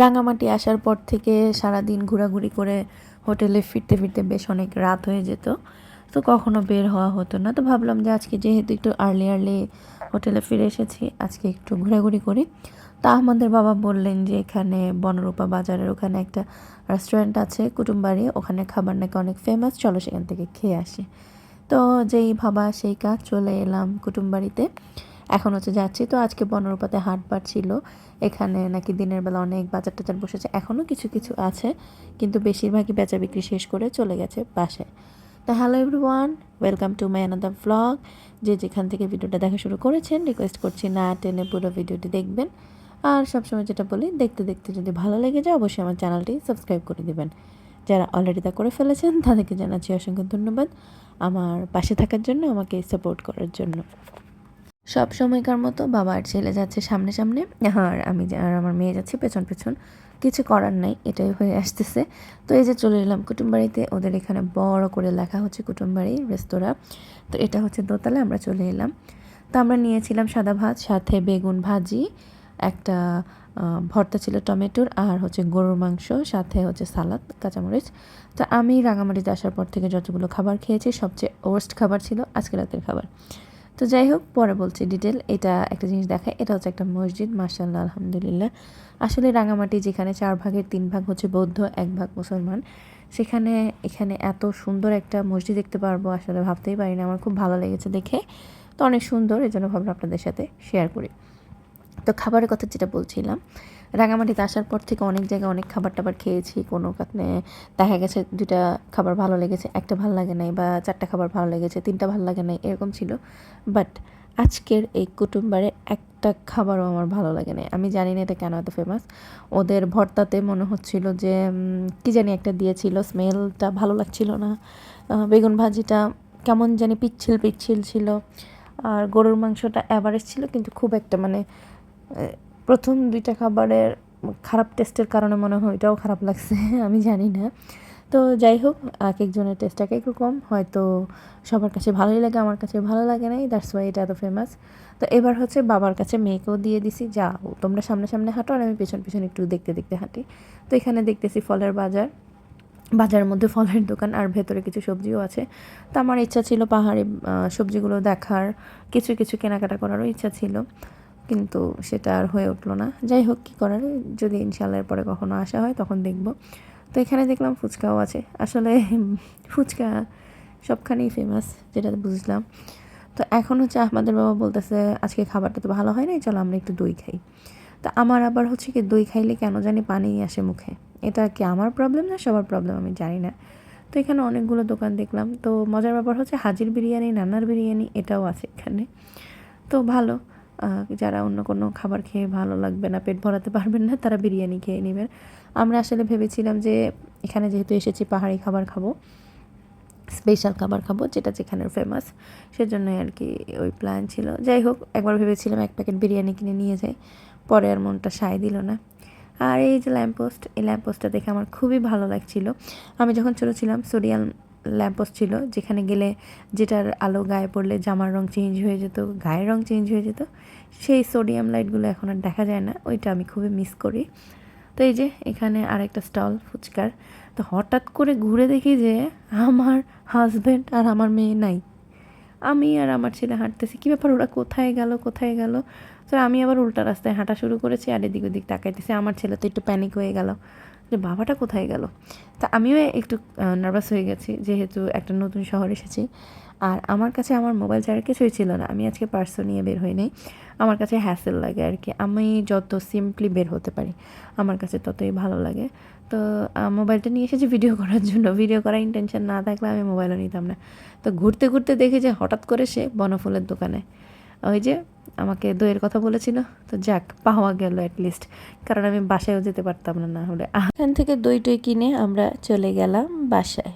রাঙামাটি আসার পর থেকে সারা দিন ঘোরাঘুরি করে হোটেলে ফিরতে ফিরতে বেশ অনেক রাত হয়ে যেত। তো কখনো বের হওয়া হতো না। তো ভাবলাম যে আজকে যেহেতু একটু আর্লি আর্লি হোটেলে ফিরে এসেছি, আজকে একটু ঘোরাঘুরি করি। তা আমাদের বাবা বললেন যে এখানে বনরূপা বাজারের ওখানে একটা রেস্টুরেন্ট আছে, কুটুমবাড়ি। ওখানে খাবার নাকি অনেক ফেমাস চলো সেখান থেকে খেয়ে আসি। তো যেই ভাবা সেই কাজ, চলে এলাম কুটুমবাড়িতে। এখন হচ্ছে যাচ্ছি। তো আজকে বনরূপাতে হাট বার ছিল। এখানে নাকি দিনের বেলা অনেক বাজার টাজার বসেছে। এখনও কিছু কিছু আছে। কিন্তু বেশিরভাগই বেচা বিক্রি শেষ করে চলে গেছে বাসায়। তা hello everyone, welcome to my another vlog যে যেখান থেকে ভিডিওটা দেখা শুরু করেছেন রিকোয়েস্ট করছি না টেনে পুরো ভিডিওটি দেখবেন। আর সবসময় যেটা বলি, দেখতে দেখতে যদি ভালো লেগে যায়, অবশ্যই আমার চ্যানেলটি সাবস্ক্রাইব করে দেবেন। যারা অলরেডি তা করে ফেলেছেন, তাদেরকে জানাচ্ছি অসংখ্য ধন্যবাদ। আমার পাশে থাকার জন্য, আমাকে সাপোর্ট করার জন্য। সব সময়কার মতো বাবা আর ছেলে যাচ্ছে সামনে সামনে আর আমি আর আমার মেয়ে যাচ্ছে পেছন পেছন। কিছু করার নাই, এটাই হয়ে আসতেছে। তো এই যে চলে এলাম কুটুমবাড়িতে, ওদের এখানে বড় করে লেখা হচ্ছে কুটুমবাড়ি রেস্তোরাঁ। তো এটা হচ্ছে দোতলা, আমরা চলে এলাম। তো আমরা নিয়েছিলাম সাদা ভাত, সাথে বেগুন ভাজি, একটা ভর্তা ছিল টমেটোর, আর হচ্ছে গরুর মাংস, সাথে হচ্ছে সালাদ, কাঁচামরিচ। তো আমি রাঙামাটিতে আসার পর থেকে যতগুলো খাবার খেয়েছি, সবচেয়ে ওয়েস্ট খাবার ছিল আজকে রাতের খাবার। তো যাই হোক, পরে বলছি ডিটেল এটা একটা জিনিস দেখায়, এটা হচ্ছে একটা মসজিদ মার্শাল্লাহ আলহামদুলিল্লাহ। আসলে রাঙামাটি যেখানে চার ভাগের তিন ভাগ হচ্ছে বৌদ্ধ, এক ভাগ মুসলমান। সেখানে, এখানে এত সুন্দর একটা মসজিদ দেখতে পারব, আসলে ভাবতেই পারি না আমার খুব ভালো লেগেছে দেখে। তো অনেক সুন্দর এই জন্য ভাবলাম আপনাদের সাথে শেয়ার করি। তো খাবারের কথা যেটা বলছিলাম রাঙামাটিতে আসার পর থেকে অনেক জায়গায় অনেক খাবার টাবার খেয়েছি। কোনো কারণে দেখা গেছে দুটা খাবার ভালো লেগেছে, একটা ভালো লাগে নাই বা চারটা খাবার ভালো লেগেছে, তিনটা ভালো লাগে নাই, এরকম ছিল। বাট আজকের এই কুটুম্বারে একটা খাবারও আমার ভালো লাগে নাই। আমি জানি না এটা কেন এত ফেমাস ওদের ভর্তাতে মনে হচ্ছিল যে কি জানি একটা দিয়েছিল, স্মেলটা ভালো লাগছিল না। বেগুন ভাজিটা কেমন জানি পিচ্ছিল পিচ্ছিল ছিল। আর গরুর মাংসটা অ্যাভারেজ ছিল, কিন্তু খুব একটা মানে প্রথম দুইটা খাবারের খারাপ টেস্টের কারণে মনে হয় ওইটাও খারাপ লাগছে, আমি জানি না। তো যাই হোক, এক একজনের টেস্ট এক এক রকম, হয়তো সবার কাছে ভালোই লাগে, আমার কাছে ভালো লাগে নাই দ্যাটস ওয়াই এটা এত ফেমাস তো এবার হচ্ছে বাবার কাছে মেয়েকেও দিয়ে দিছি, যাও, তোমরা সামনে সামনে হাঁটো আর আমি পেছন পেছন একটু দেখতে দেখতে হাঁটি। তো এখানে দেখতেছি ফলের বাজার, বাজারের মধ্যে ফলের দোকান আর ভেতরে কিছু সবজিও আছে। তো আমার ইচ্ছা ছিল পাহাড়ি সবজিগুলো দেখার, কিছু কিছু কেনাকাটা করারও ইচ্ছা ছিল। কিন্তু সেটা আর হয়ে উঠল না। যাই হোক, কী করার? যদি ইনশাল্লাহ পরে কখনো আসা হয়, তখন দেখব। তো এখানে দেখলাম ফুচকাও আছে। আসলে ফুচকা সবখানেই ফেমাস যেটা বুঝলাম। তো এখন হচ্ছে আমাদের বাবা বলতেছে, আজকে খাবারটা তো ভালো হয় নাই চলো আমরা একটু দই খাই। তো আমার আবার হচ্ছে কি, দই খাইলে কেন জানি পানি আসে মুখে। এটা কি আমার প্রবলেম না সবার প্রবলেম আমি জানি না। তো এখানে অনেকগুলো দোকান দেখলাম। তো মজার ব্যাপার হচ্ছে, হাজির বিরিয়ানি নানার বিরিয়ানি, এটাও আছে এখানে। তো ভালো। যারা অন্য কোনো খাবার খেয়ে ভালো লাগবে না, পেট ভরাতে পারবেন না, তারা বিরিয়ানি খেয়ে নেবেন। আমরা আসলে ভেবেছিলাম যে এখানে যেহেতু এসেছি পাহাড়ি খাবার খাব, স্পেশাল খাবার খাব, যেটা যেখানের ফেমাস সেজন্যই আর কি ওই প্ল্যান ছিল। যাই হোক, একবার ভেবেছিলাম এক প্যাকেট বিরিয়ানি কিনে নিয়ে যাই, পরে আর মনটা সায় দিল না। আর এই যে ল্যাম্পপোস্ট এই ল্যাম্পপোস্টটা দেখে আমার খুবই ভালো লাগছিল। আমি যখন ছোটো ছিলাম সোডিয়াম ল্যাম্পপোস্ট ছিল, যেখানে গেলে যেটার আলো গায়ে পড়লে জামার রং চেঞ্জ হয়ে যেত, গায়ের রং চেঞ্জ হয়ে যেত, সেই সোডিয়াম লাইটগুলো এখন আর দেখা যায় না, ওইটা আমি খুবই মিস করি। তো এই যে, এখানে আরেকটা স্টল ফুচকার। তো হঠাৎ করে ঘুরে দেখি যে, আমার হাজব্যান্ড আর আমার মেয়ে নাই। আমি আর আমার ছেলে হাঁটতেছি, কী ব্যাপার, ওরা কোথায় গেল কোথায় গেল? তো আমি আবার উল্টা রাস্তায় হাঁটা শুরু করেছি আর এদিক ওদিক তাকাইতেছি, আমার ছেলে তো একটু প্যানিক হয়ে গেল। যে বাবাটা কোথায় গেল? তা আমিও একটু নার্ভাস হয়ে গেছি, যেহেতু একটা নতুন শহর এসেছি। আর আমার কাছে আমার মোবাইল ছাড়া কিছুই ছিল না। আমি আজকে পার্সো নিয়ে বের হই নাই। আমার কাছে হ্যাসেল লাগে আর কি। আমি যত সিম্পলি বের হতে পারি, আমার কাছে ততই ভালো লাগে। তো মোবাইলটা নিয়ে এসেছি ভিডিও করার জন্য। ভিডিও করার ইন্টেনশন না থাকলে আমি মোবাইলও নিতাম না। তো ঘুরতে ঘুরতে দেখি যে হঠাৎ করে সে বনফুলের দোকানে। ওই যে আমাকে দইয়ের কথা বলেছিল, তো যাক, পাওয়া গেল অ্যাটলিস্ট কারণ আমি বাসায়ও যেতে পারতাম না না হলে। এখান থেকে দই টই কিনে আমরা চলে গেলাম বাসায়।